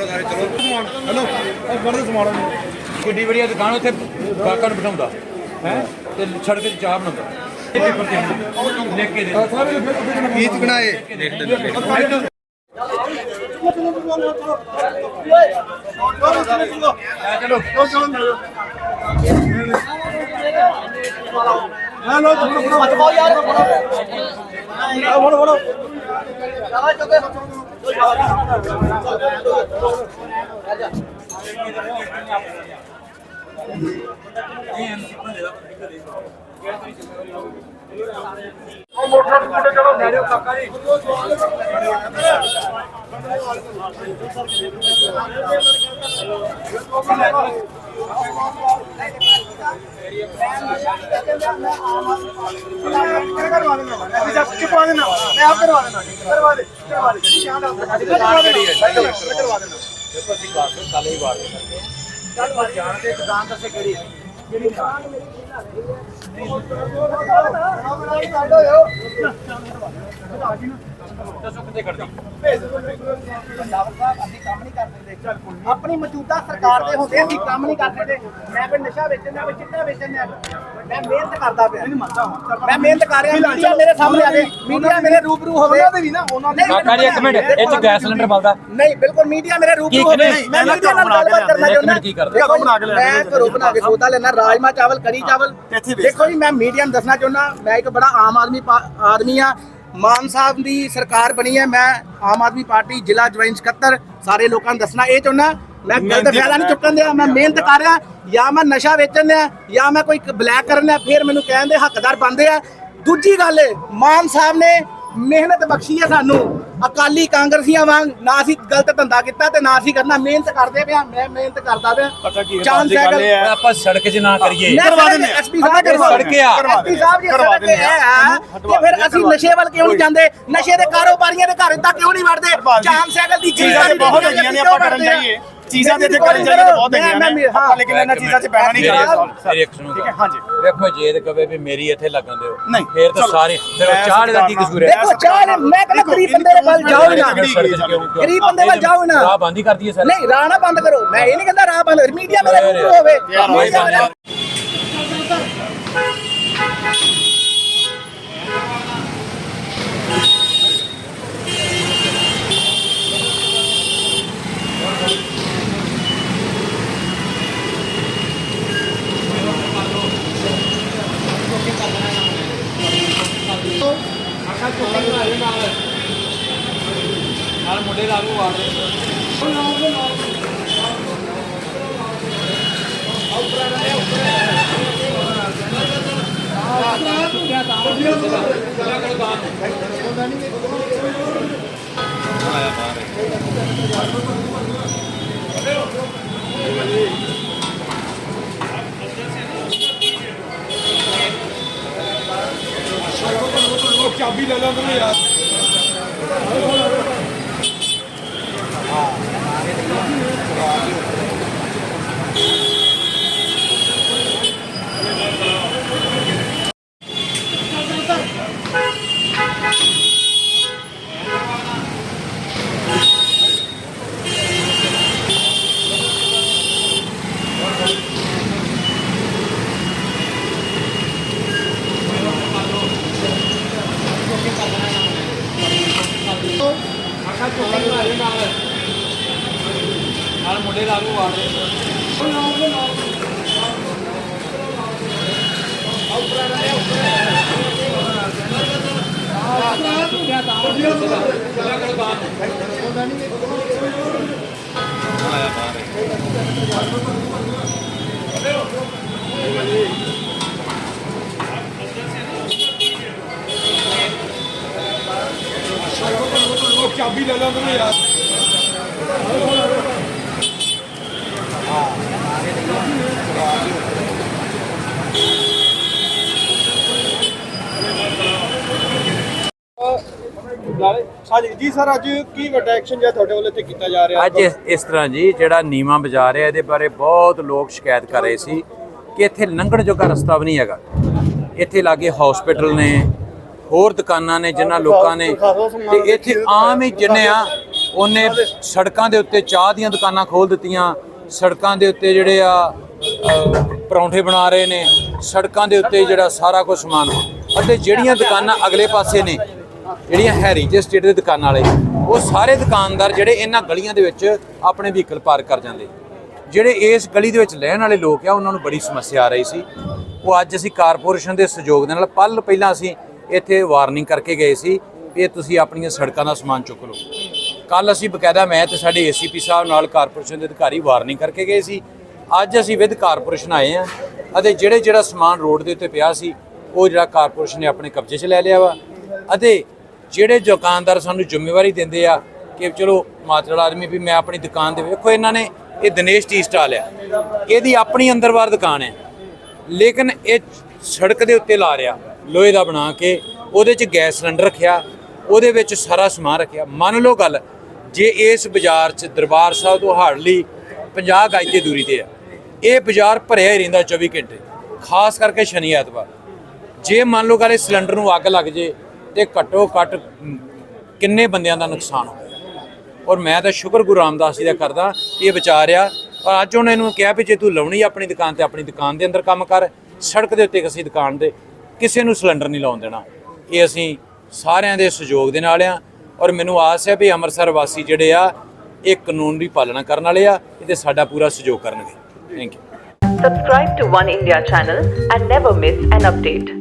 Hello ਇਹ ਬੜੇ ਸਮਾਨ ਕਿੱਡੀ ਵਧੀਆ ਦੁਕਾਨ ਉੱਥੇ ਗਾਹਕਾਂ ਨੂੰ ਬਿਠਾਉਂਦਾ। ਹੈ? ਤੇ ਸੜਕ ਤੇ ਚਾਹ ਬਣਾਉਂਦਾ। ਇਹ ਪੇਪਰ ਤੇ ਲਿਖ ਕੇ ਦੇ। ਸਾਰੇ ਕੀ ਬਣਾਏ ਚਲੋ। ਹੈਲੋ ਫੜੋ ਯਾਰ মোটর ਫੜੋ ਫੜੋ ਚੁਪਾ ਦੇਣਾ ਮੈਂ ਆਪ ਕਰਵਾ ਦੇਣਾ ਕਰਵਾ ਦੇ ਕਰਵਾ ਦੇ ਧਿਆਨ ਨਾਲ ਕਰਵਾ ਦੇਣਾ ਕਰਵਾ ਦੇਣਾ ਦੇਖੋ ਅਸੀਂ ਘਰ ਤੋਂ ਤਾਲੇ ਹੀ ਵਾਰ ਚੱਲ ਜਾਣਦੇ ਦੁਕਾਨ ਦੱਸੇ ਕਿਹੜੀ ਕਿਹੜੀ ਦੁਕਾਨ ਦੱਸੋ ਕਿੱਥੇ ਕਰਦੀ ਆਪਣੀ ਮੌਜੂਦਾ ਸਰਕਾਰ ਦੇ ਹੁੰਦੇ ਅਸੀਂ ਕੰਮ ਨਹੀਂ ਕਰ ਸਕਦੇ। ਮੈਂ ਕੋਈ ਨਸ਼ਾ ਵੇਚਣ ਦਾ ਕੋਈ ਚਿੱਟਾ ਵੇਚਣ ਦਾ ਮੈਂ ਮਿਹਨਤ ਕਰਦਾ ਪਿਆ। ਮੈਂ ਮਿਹਨਤ ਕਰ ਰਿਹਾ ਮੀਡੀਆ ਮੇਰੇ ਸਾਹਮਣੇ ਆ ਗਏ ਮੀਡੀਆ ਮੇਰੇ ਰੂਬਰੂ ਹੋਵੇ। ਉਹਨਾਂ ਦੇ ਵੀ ਨਾ ਉਹਨਾਂ ਦੇ ਕਾਕਾ ਜੀ ਇੱਕ ਮਿੰਟ ਇਹ ਚ ਗੈਸ ਸਿਲੰਡਰ ਬਲਦਾ। ਨਹੀਂ ਬਿਲਕੁਲ ਮੀਡੀਆ ਮੇਰੇ ਰੂਬਰੂ ਹੋਵੇ। ਨਹੀਂ, ਮੈਂ ਮੈਂ ਮੀਡੀਆ ਨਾਲ ਬਣਾ ਕੇ ਗੱਲਬਾਤ ਕਰਨਾ ਚਾਹੁੰਦਾ। ਮੈਂ ਘਰੋਂ ਬਣਾ ਕੇ ਸੌਦਾ ਲੈਣਾ ਰਾਜਮਾ ਚਾਵਲ ਕੜੀ ਚਾਵਲ। ਦੇਖੋ ਜੀ ਮੈਂ ਮੀਡੀਆ ਨੂੰ ਦੱਸਣਾ ਚਾਹੁੰਦਾ ਮੈਂ ਇੱਕ ਬੜਾ ਆਮ ਆਦਮੀ ਆਦਮੀ ਆ। ਮਾਨ ਸਾਹਿਬ ਦੀ ਸਰਕਾਰ ਬਣੀ ਹੈ ਮੈਂ ਆਮ ਆਦਮੀ ਪਾਰਟੀ ਜ਼ਿਲ੍ਹਾ ਜੁਆਇੰਟ ਸਕੱਤਰ ਸਾਰੇ ਲੋਕਾਂ ਨੂੰ ਦੱਸਣਾ ਇਹ ਚਾਹੁੰਦਾ ਮੈਂ ਗਲਤ ਫਾਇਦਾ ਨਹੀਂ ਚੁੱਕਣ ਦਿਆ ਮੈਂ ਮਿਹਨਤ ਕਰ ਰਿਹਾ ਜਾਂ ਮੈਂ ਨਸ਼ਾ ਵੇਚਣ ਦਿਆ ਜਾਂ ਮੈਂ ਕੋਈ ਬਲੈਕ ਕਰਨ ਦਿਆ ਫਿਰ ਮੈਨੂੰ ਕਹਿਣ ਦੇ ਹੱਕਦਾਰ ਬਣਦੇ ਆ। ਦੂਜੀ ਗੱਲ ਮਾਨ ਸਾਹਿਬ ਨੇ ਮਿਹਨਤ ਬਖਸ਼ੀ ਹੈ ਸਾਨੂੰ। ਅਕਾਲੀ ਕਾਂਗਰਸੀਆਂ ਵਾਂਗ ਨਾ ਅਸੀਂ ਗਲਤ ਧੰਦਾ ਕੀਤਾ ਤੇ ਨਾ ਅਸੀਂ ਕਰਨਾ। ਮਿਹਨਤ ਕਰਦੇ ਪਿਆ ਮੈਂ ਮਿਹਨਤ ਕਰਦਾ ਪਿਆ। ਪਤਾ ਕੀ ਹੈ, ਦੀ ਗੱਲ ਇਹ ਹੈ। ਆਪਾਂ ਸੜਕ 'ਚ ਨਾ ਕਰੀਏ। ਕਰਵਾ ਦਿੰਦੇ ਆ। SP ਸਾਹਿਬ ਕਰਵਾ ਦਿੰਦੇ ਆ। ਐਸਪੀ ਸਾਹਿਬ ਜੀ ਕਰਵਾ ਸੜਕ ਦਿੰਦੇ ਆ। ਤੇ ਫਿਰ ਆ, ਅਸੀਂ ਕਰਵਾ ਨਸ਼ੇ ਵੱਲ ਕਿਉਂ ਨਹੀਂ ਜਾਂਦੇ? ਨਸ਼ੇ ਦੇ ਕਾਰੋਬਾਰੀਆਂ ਦੇ ਘਰ ਤੱਕ ਕਿਉਂ ਨਹੀਂ ਵੜਦੇ ਚਾਂਦ ਸਾਈਕਲ ਦੀ ਚੀਜ਼ਾਂ ਬਹੁਤ ਹੈਗੀਆਂ ਨੇ ਆਪਾਂ ਕਰਨ ਜਾਈਏ। ਚੀਜ਼ਾਂ ਤੇ ਇੱਥੇ ਕਰਨ ਜਾਈਏ ਤਾਂ ਬਹੁਤ ਹੈਗੀਆਂ ਨੇ। ਆਪਾਂ ਲੇਕਿਨ ਇਹਨਾਂ ਚੀਜ਼ਾਂ 'ਚ ਪੈਣਾ ਨਹੀਂ ਚਾਹੀਦਾ। ਠੀਕ ਹੈ ਹਾਂਜੀ। ਵੇਖੋ ਜੇ ਤੇ ਕਵੇ ਵੀ ਮੇਰੀ ਇੱਥੇ ਲੱਗਣ ਦਿਓ ਨਹੀਂ, ਫੇਰ ਤਾਂ। ਸਾਰੇ ਫਿਰ ਉਹ ਮੈਂ ਚਾਹ ਦਾ ਕੀ ਕਸੂਰ ਹੈ? ਦੇਖੋ ਚਾਹ ਨੇ- ਮੈਂ ਕਹਿੰਦਾ ਗਰੀਬ ਬੰਦੇ ਦੇ ਵੱਲ ਜਾਓ ਨਾ? ਗਰੀਬ ਬੰਦੇ ਵੱਲ ਜਾਓ ਨਾ। ਰਾਹ ਬੰਦ ਹੀ ਕਰਦੀ ਹੈ ਸਰ। ਨਹੀਂ ਰਾਹ ਨਾ ਬੰਦ ਕਰੋ। ਮੈਂ ਇਹ ਨਹੀਂ ਕਹਿੰਦਾ ਰਾਹ ਬੰਦ ਮੀਡੀਆ ਮੇਰੇ ਰੂਬਰੂ ਹੋਵੇ। ਯਾਰ, ਮੀਡੀਆ ਮੇਰੇ ਨਾਲ ਮੁੰਡੇ ਲਾ ਲਓ ਵਾਰ ਲੈ ਲਾ ਮੈਨੂੰ ਯਾਰ। ਨਾਲ ਮੁੰਡੇ ਲਾ ਲਓ ਵਾਰ ਚਾਬੀ ਲੈ ਲਾ ਮੈਨੂੰ ਹਾਂਜੀ ਜੀ ਸਰ, ਅੱਜ ਕੀ ਵੱਡਾ ਐਕਸ਼ਨ ਜਿਹੜਾ ਤੁਹਾਡੇ ਵੱਲੋਂ ਇੱਥੇ ਕੀਤਾ ਜਾ ਰਿਹਾ? ਅੱਜ ਇਸ- ਇਸ ਤਰ੍ਹਾਂ ਜੀ, ਜਿਹੜਾ ਨੀਮਾ ਬਾਜ਼ਾਰ ਹੈ, ਇਹਦੇ ਬਾਰੇ ਬਹੁਤ ਲੋਕ ਸ਼ਿਕਾਇਤ ਕਰ ਰਹੇ ਸੀ ਕਿ ਇੱਥੇ ਲੰਘਣ ਜੋਗਾ ਰਸਤਾ ਵੀ ਨਹੀਂ ਹੈਗਾ। ਇੱਥੇ ਲਾਗੇ ਹਸਪੀਟਲ ਨੇ ਹੋਰ ਦੁਕਾਨਾਂ ਨੇ ਜਿਨ੍ਹਾਂ ਲੋਕਾਂ ਨੇ। ਤੇ ਇੱਥੇ ਆਮ ਹੀ ਜਿੰਨੇ ਆ ਉਹਨੇ ਸੜਕਾਂ ਦੇ ਉੱਤੇ ਚਾਹ ਦੀਆਂ ਦੁਕਾਨਾਂ ਖੋਲ ਦਿੱਤੀਆਂ। ਸੜਕਾਂ ਦੇ ਉੱਤੇ ਜਿਹੜੇ ਆ ਪਰੌਂਠੇ ਬਣਾ ਰਹੇ ਨੇ। ਸੜਕਾਂ ਦੇ ਉੱਤੇ ਜਿਹੜਾ ਸਾਰਾ ਕੁਝ ਸਮਾਨ ਅਤੇ ਜਿਹੜੀਆਂ ਦੁਕਾਨਾਂ ਅਗਲੇ ਪਾਸੇ ਨੇ ਜਿਹੜੀਆਂ ਹੈਰੀਟੇਜ ਸਟੇਟ ਦੇ ਦੁਕਾਨਾਂ ਵਾਲੇ ਉਹ ਸਾਰੇ ਦੁਕਾਨਦਾਰ ਜਿਹੜੇ ਇਹਨਾਂ ਗਲੀਆਂ ਦੇ ਵਿੱਚ ਆਪਣੇ ਵਹੀਕਲ ਪਾਰਕ ਕਰ ਜਾਂਦੇ। ਜਿਹੜੇ ਇਸ ਗਲੀ ਦੇ ਵਿੱਚ ਰਹਿਣ ਵਾਲੇ ਲੋਕ ਆ ਉਹਨਾਂ ਨੂੰ ਬੜੀ ਸਮੱਸਿਆ ਆ ਰਹੀ ਸੀ। ਉਹ ਅੱਜ ਅਸੀਂ ਕਾਰਪੋਰੇਸ਼ਨ ਦੇ ਸਹਿਯੋਗ ਦੇ ਨਾਲ ਪਲ ਪਹਿਲਾਂ ਅਸੀਂ ਇੱਥੇ ਵਾਰਨਿੰਗ ਕਰਕੇ ਗਏ ਸੀ ਵੀ ਇਹ ਤੁਸੀਂ ਆਪਣੀਆਂ ਸੜਕਾਂ ਦਾ ਸਮਾਨ ਚੁੱਕ ਲਓ। ਕੱਲ ਅਸੀਂ ਬਕਾਇਦਾ ਮੈਂ ਤੇ ਸਾਡੇ ਏਸੀਪੀ ਸਾਹਿਬ ਨਾਲ ਕਾਰਪੋਰੇਸ਼ਨ ਦੇ ਅਧਿਕਾਰੀ ਵਾਰਨਿੰਗ ਕਰਕੇ ਗਏ ਸੀ। ਅੱਜ ਅਸੀਂ ਵਿਦ ਕਾਰਪੋਰੇਸ਼ਨ ਆਏ ਆ ਅਤੇ ਜਿਹੜੇ ਜਿਹੜਾ ਸਮਾਨ ਰੋਡ ਦੇ ਉੱਤੇ ਪਿਆ ਸੀ, ਉਹ ਜਿਹੜਾ ਕਾਰਪੋਰੇਸ਼ਨ ਨੇ ਆਪਣੇ ਕਬਜ਼ੇ 'ਚ ਲੈ ਲਿਆ ਵਾ। ਅਤੇ ਜਿਹੜੇ ਦੁਕਾਨਦਾਰ ਸਾਨੂੰ ਜ਼ਿੰਮੇਵਾਰੀ ਦਿੰਦੇ ਆ ਕਿ ਚਲੋ ਮਾਤੜ ਆਦਮੀ ਵੀ ਮੈਂ ਆਪਣੀ ਦੁਕਾਨ ਦੇ ਵੇਖੋ ਇਹਨਾਂ ਨੇ ਇਹ ਦਿਨੇਸ਼ ਟੀ ਸਟਾਲ ਆ ਇਹਦੀ ਆਪਣੀ ਅੰਦਰਵਾਰ ਦੁਕਾਨ ਹੈ। ਲੇਕਿਨ ਇਹ ਸੜਕ ਦੇ ਉੱਤੇ ਲਾ ਰਿਹਾ। ਲੋਹੇ ਦਾ ਬਣਾ ਕੇ ਉਹਦੇ 'ਚ ਗੈਸ ਸਿਲੰਡਰ ਰੱਖਿਆ, ਉਹਦੇ ਵਿੱਚ ਸਾਰਾ ਸਮਾਨ ਰੱਖਿਆ। ਮੰਨ ਲਓ ਗੱਲ, ਜੇ ਇਸ ਬਾਜ਼ਾਰ 'ਚ ਦਰਬਾਰ ਸਾਹਿਬ ਤੋਂ ਹਾਰਡਲੀ 50 ਗਜ ਦੀ ਦੂਰੀ ਤੇ ਆ, ਇਹ ਬਾਜ਼ਾਰ ਭਰਿਆ ਹੀ ਰਹਿੰਦਾ 24 ਘੰਟੇ, ਖਾਸ ਕਰਕੇ ਸ਼ਨੀ ਐਤਵਾਰ। ਜੇ ਮੰਨ ਲਓ ਗੱਲ, ਇਹ ਸਿਲੰਡਰ ਨੂੰ ਅੱਗ ਲੱਗ ਜੇ ਤੇ ਘੱਟੋ ਘੱਟ ਕਿੰਨੇ ਬੰਦਿਆਂ ਦਾ ਨੁਕਸਾਨ ਹੋਵੇ ਔਰ ਮੈਂ ਤਾਂ ਸ਼ੁਕਰ ਗੁਰੂ ਰਾਮਦਾਸ ਜੀ ਦਾ ਕਰਦਾ, ਇਹ ਇਹ ਵਿਚਾਰਿਆ ਔਰ ਅੱਜ ਉਹਨਾਂ ਨੂੰ ਕਿਹਾ ਵੀ ਜੇ ਤੂੰ ਲਾਉਣੀ ਆਪਣੀ ਦੁਕਾਨ ਤੇ ਆਪਣੀ ਦੁਕਾਨ ਦੇ ਅੰਦਰ ਕੰਮ ਕਰ, ਸੜਕ ਦੇ ਉੱਤੇ ਕਿਸੇ ਦੁਕਾਨ ਦੇ ਕਿਸੇ ਨੂੰ ਸਿਲੰਡਰ ਨਹੀਂ ਲਾਉਣ ਦੇਣਾ। ਇਹ ਅਸੀਂ ਸਾਰਿਆਂ ਦੇ ਸਹਿਯੋਗ ਦੇ ਨਾਲ ਆ ਔਰ ਮੈਨੂੰ ਆਸ ਹੈ ਵੀ ਅੰਮ੍ਰਿਤਸਰ ਵਾਸੀ ਜਿਹੜੇ ਆ, ਇਹ ਕਾਨੂੰਨ ਦੀ ਪਾਲਣਾ ਕਰਨ ਵਾਲੇ ਆ, ਇਹਦੇ ਸਾਡਾ ਪੂਰਾ ਸਹਿਯੋਗ ਕਰਨਗੇ। Thank you Subscribe to One India channel and never miss an update.